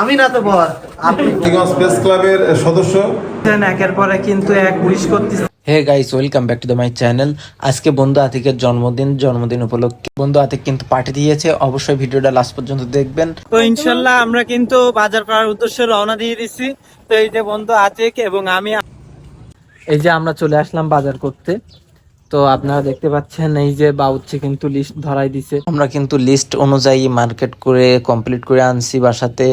আমি না তো বর আপনি। প্রেস ক্লাবের সদস্য। একের পরে কিন্তু এক উইশ করতেছে। Hey guys welcome back to the my channel. আজকে বন্ধু আতিকের জন্মদিন জন্মদিন উপলক্ষে বন্ধু আতিক কিন্তু পার্টি দিয়েছে। অবশ্যই ভিডিওটা লাস্ট পর্যন্ত দেখবেন। তো ইনশাল্লাহ আমরা কিন্তু বাজার করার উদ্দেশ্যে রওনা দিয়ে দিচ্ছি তো এই যে বন্ধু আতিক এবং আমি এই যে আমরা চলে আসলাম বাজার করতে। তো আপনারা দেখতে পাচ্ছেন এই যে বাউচ্ছে কিন্তু লিস্ট ধরাই দিছে। আমরা কিন্তু লিস্ট অনুযায়ী মার্কেট করে কমপ্লিট করে আনছি বাসাতে।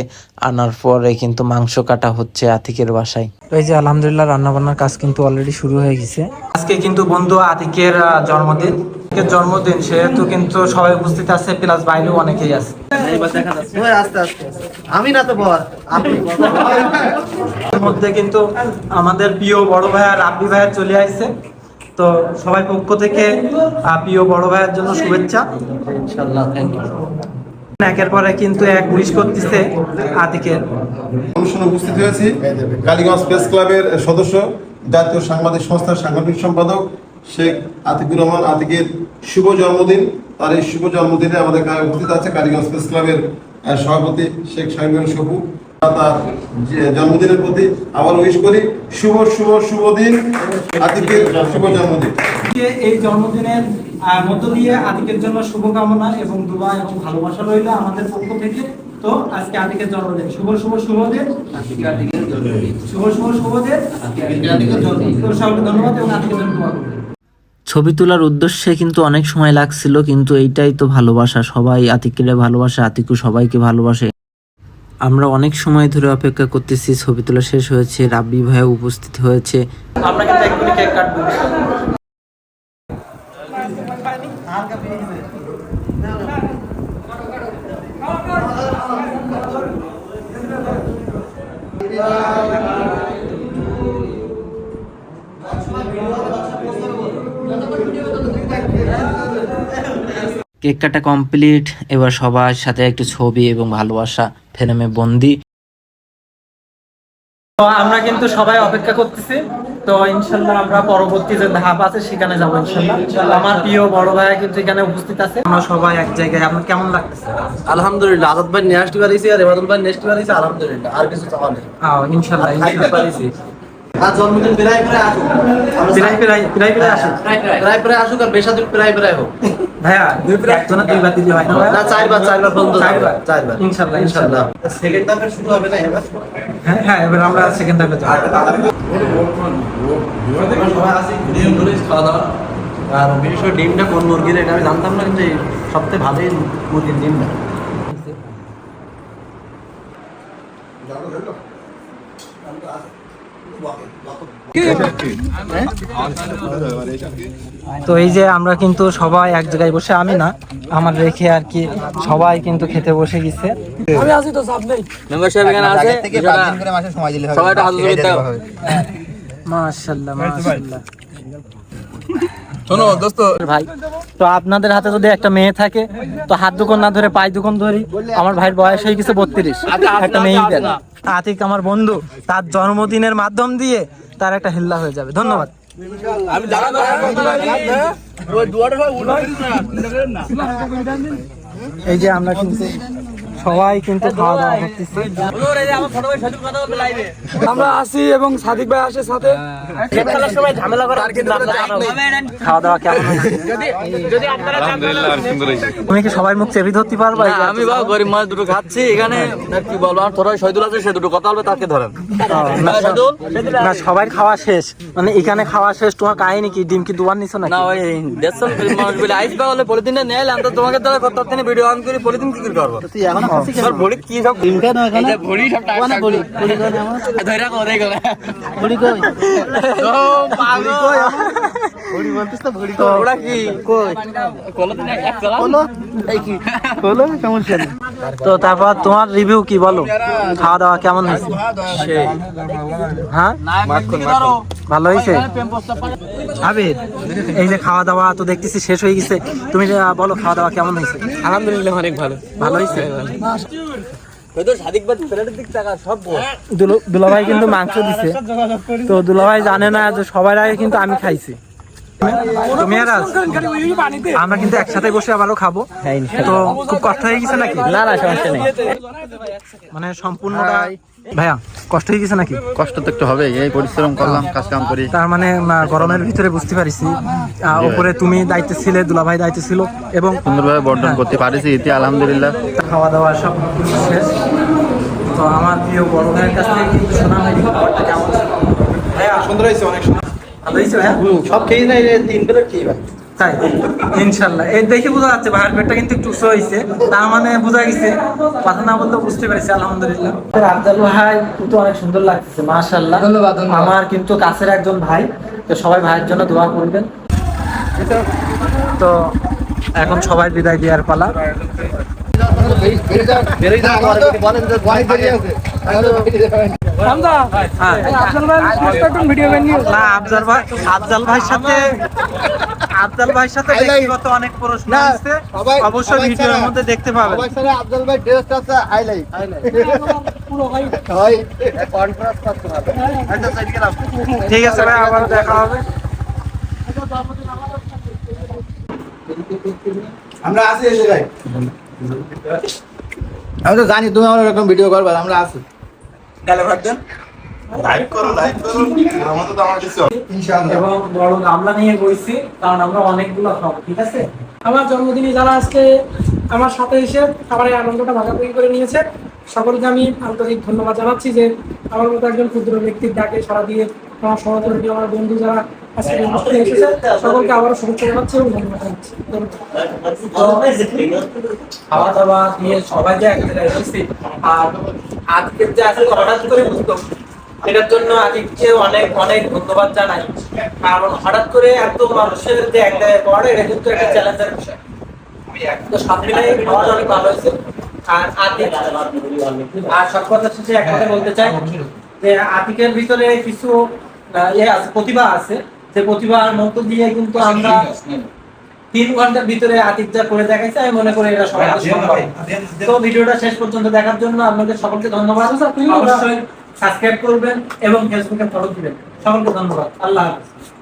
আনার পরে কিন্তু মাংস কাটা হচ্ছে আতিকের বাসায়। তো এই যে আলহামদুলিল্লাহ রান্না বান্নার কাজ কিন্তু অলরেডি শুরু হয়ে গেছে। আজকে কিন্তু বন্ধু আতিকের জন্মদিন। আতিকের জন্মদিন সেহেতু কিন্তু সবাই উপস্থিত আছে প্লাস বাইরেও অনেকেই আছে। ওই আস্তে আস্তে আমি না তো বর আপনি। এর মধ্যে কিন্তু আমাদের প্রিয় বড় ভাইয়া রাব্বি ভাইয়া চলে আসছে তো সবাই পক্ষ থেকে প্রিয় বড় ভাইয়ের জন্য শুভেচ্ছা। ইনশাআল্লাহ থ্যাংক ইউ একের পরে কিন্তু এক উইশ করতেছে আতিকের। অনুষ্ঠানে উপস্থিত হয়েছি কালীগঞ্জ প্রেস ক্লাবের সদস্য জাতীয় সাংবাদিক সংস্থার সাংগঠনিক সম্পাদক শেখ আতিকুর রহমান। আতিকের শুভ জন্মদিন তার এই শুভ জন্মদিনে আমাদের উপস্থিত আছে কালীগঞ্জ প্রেস ক্লাবের সভাপতি শেখ শাহিনুর সবু। তার জন্মদিনের প্রতি আবার উইশ করি। শুভ শুভ শুভ দিন। আতিকের শুভ জন্মদিন। এই জন্মদিনের মধ্য দিয়ে আতিকের জন্য শুভকামনা এবং দোয়া এবং ভালোবাসা রইল আমাদের পক্ষ থেকে। তো আজকে আতিকের জন্মদিন। শুভ শুভ শুভ দিন। শুভ শুভ শুভ দিন। তো ধন্যবাদ এবং আতিকের জন্য দোয়া করবেন। ছবি তোলার উদ্দেশ্যে কিন্তু অনেক সময় লাগছিল কিন্তু এইটাই তো ভালোবাসা। সবাই আতিকের ভালোবাসে আতিকু সবাইকে ভালোবাসে। আমরা অনেক সময় ধরে অপেক্ষা করতেছি ছবি তোলা শেষ হয়েছে রাব্বি ভাই উপস্থিত হয়েছে। কেক কাটা কমপ্লিট এবার সবার সাথে একটু ছবি এবং ভালোবাসা ফ্রেমে বন্দি। আমরা কিন্তু সবাই অপেক্ষা করতেছি। তো ইনশাল্লাহ আমরা পরবর্তী যে ধাপ আছে সেখানে যাব ইনশাল্লাহ। আমার প্রিয় বড় ভাইয়া কিন্তু এখানে উপস্থিত আছে। আমরা সবাই এক জায়গায় আপনার কেমন লাগতেছে? আলহামদুলিল্লাহ আজাদ ভাই নেক্সট বাড়িছে আর এবাদুল ভাই নেক্সট বাড়িছে আলহামদুলিল্লাহ আর কিছু চাওয়া নেই। ইনশাল্লাহ ইনশাল্লাহ। পারিছি। আর জন্মদিন প্রায় প্রায় আসুক। আমরা প্রায় প্রায় প্রায় প্রায় আসুন প্রায় প্রায় আসুক আর বেশাদুল প্রায় প্রায় হোক। ভাইয়া হয় না না চারবার চারবার বন্ধ চারবার? চারবার। ইনশাল্লাহ, ইনশাল্লাহ। সেকেন্ড ধাপে শুরু হবে না এবার? হ্যাঁ হ্যাঁ এবার আমরা সেকেন্ড ধাপে যাব। আমরা সবাই আছি নিয়ম ধরে খাওয়া দাওয়া। আর বিশেষ করে ডিমটা কোন মুরগির এটা আমি জানতাম না কিন্তু সবথেকে ভালোই মুরগির ডিমটা। তো এই যে আমরা কিন্তু সবাই এক জায়গায় বসে আমি না আমার রেখে আর কি সবাই কিন্তু খেতে বসে গেছে। মাশাআল্লাহ মাশাআল্লাহ শোনো দোস্ত। ভাই তো আপনাদের হাতে যদি একটা মেয়ে থাকে তো হাত দুকন না ধরে পায়ে দুকন ধরি আমার ভাইয়ের বয়স হয়ে গেছে বত্রিশ। একটা মেয়ে দেন আতিক আমার বন্ধু তার জন্মদিনের মাধ্যম দিয়ে তার একটা হিল্লা হয়ে যাবে। ধন্যবাদ। এই যে আমরা কিন্তু সবাই কিন্তু খাওয়া দাওয়া করতেছি। আমরা আসি এবং সাদিক ভাই আসে সাথে। খাওয়া দাওয়া কেমন তুমি কি সবাই মুখ চেপে ধরতে পারবা? আমি বাবা গরিব মানুষ দুটো খাচ্ছি এখানে কি বলব আর তোরা শহীদুল আছে সে দুটো কথা বলবে তাকে ধরেন। না, না সবাই খাওয়া শেষ। মানে এখানে খাওয়া শেষ তোমার কাহিনী কি? ডিম কি দুবার নিছো না ওই দেড়শো মানুষ বলে আইস বা হলে পলিথিনটা নিয়ে এলাম তো তোমাকে তাহলে কত দিনে ভিডিও অন করে পলিথিন কি করে করব তোর ভড়ি কি সব এই যে ভড়ি সব টাকা ভড়ি ধরে রাখো দেখো ও পাগল। তো ওরা কি কই? কলো? দিনে এক কলা? এই কি তো তারপর তোমার রিভিউ কি বলো? খাওয়া দাওয়া কেমন হয়েছে? হ্যাঁ? ভালো হয়েছে? আবির এই যে খাওয়া দাওয়া তো দেখতেছি শেষ হয়ে গেছে। তুমি যে, বলো খাওয়া দাওয়া কেমন হয়েছে? আলহামদুলিল্লাহ অনেক ভালো। ভালো হয়েছে? দুলাভাই কিন্তু মাংস দিছে। তো দুলাভাই জানে না যে সবার আগে কিন্তু আমি খাইছি? আমরা কিন্তু একসাথে বসে আবারও খাব। তো খুব কষ্ট হয়ে গেছে নাকি? না না সমস্যা নেই। মানে সম্পূর্ণটা ভাইয়া কষ্ট হয়ে গেছে নাকি? কষ্ট তো একটু হবে এই পরিশ্রম করলাম কাজ কাম করি। তার মানে গরমের ভিতরে বুঝতে পারিছি। আহ, উপরে তুমি দায়িত্ব ছিলে দুলাভাই দায়িত্ব ছিল এবং সুন্দরভাবে বর্ধন করতে পারিছি এতে আলহামদুলিল্লাহ। খাওয়া দাওয়া সব শেষ। তো আমার প্রিয় বড় ভাইয়ের কাছ থেকে কিন্তু শোনা হয়নি। খাবারটা কেমন ভাইয়া সুন্দর হয়েছে অনেক ভাইয়া সব খেয়ে নেই তিন প্লেট খেয়ে তাই ইনশাল্লাহ। এই দেখে বোঝা যাচ্ছে ভাইয়ের পেটটা কিন্তু একটু উঁচু হয়েছে। তার মানে বোঝা গেছে কথা না বলতে বুঝতে পেরেছি আলহামদুলিল্লাহ। আফজাল ভাই কিন্তু অনেক সুন্দর লাগতেছে মাশাল্লাহ ধন্যবাদ আমার কিন্তু কাছের একজন ভাই তো সবাই ভাইয়ের জন্য দোয়া করবেন। তো এখন সবাই বিদায় দেওয়ার পালা। আফজাল ভাইয়ের সাথে আফজাল ভাইয়ের সাথে ব্যক্তিগত অনেক প্রশ্ন আছে অবশ্যই ভিডিওর মধ্যে দেখতে পাবেন। ঠিক আছে ভাই আবার দেখা হবে। আমরা আছি এসে আমি তো জানি তুমি আমার এরকম ভিডিও করবে আমরা আছি। আমার এবং বড় গামলা নিয়ে বইছি কারণ আমরা অনেকগুলো খাব ঠিক আছে? আমার জন্মদিনে যারা আজকে আমার সাথে এসে খাবারের আনন্দটা ভাগাভাগি করে নিয়েছে সকলকে আমি আন্তরিক ধন্যবাদ জানাচ্ছি যে আমার মতো একজন ক্ষুদ্র ব্যক্তির ডাকে সারা দিয়ে আমার সহকর্মী আমার বন্ধু যারা আজকে অনুষ্ঠানে এসেছে সকলকে আবারও শুভেচ্ছা জানাচ্ছি এবং ধন্যবাদ জানাচ্ছি। ধন্যবাদ। খাওয়া দাওয়া নিয়ে সবাই যে এক জায়গায় এসেছি আর আজকে যে আজকে হঠাৎ করে জন্য অনেক অনেক ধন্যবাদ জানাই। কারণ হঠাৎ করে এত মানুষের যে এক জায়গায় এটা কিন্তু একটা চ্যালেঞ্জের বিষয়। তো অনেক ভালো হয়েছে। আর সব কথা বলতে চাই যে আতিকের ভিতরে কিছু ইয়ে আছে, প্রতিভা আছে। সে প্রতিভার মধ্য দিয়ে কিন্তু আমরা তিন ঘণ্টার ভিতরে আতিক যা করে দেখাইছে আমি মনে করি এটা সবাই সম্ভব তো ভিডিওটা শেষ পর্যন্ত দেখার জন্য আপনাদের সকলকে ধন্যবাদ। অবশ্যই সাবস্ক্রাইব করবেন এবং ফেসবুকে ফলো দিবেন। সকলকে ধন্যবাদ। আল্লাহ হাফেজ।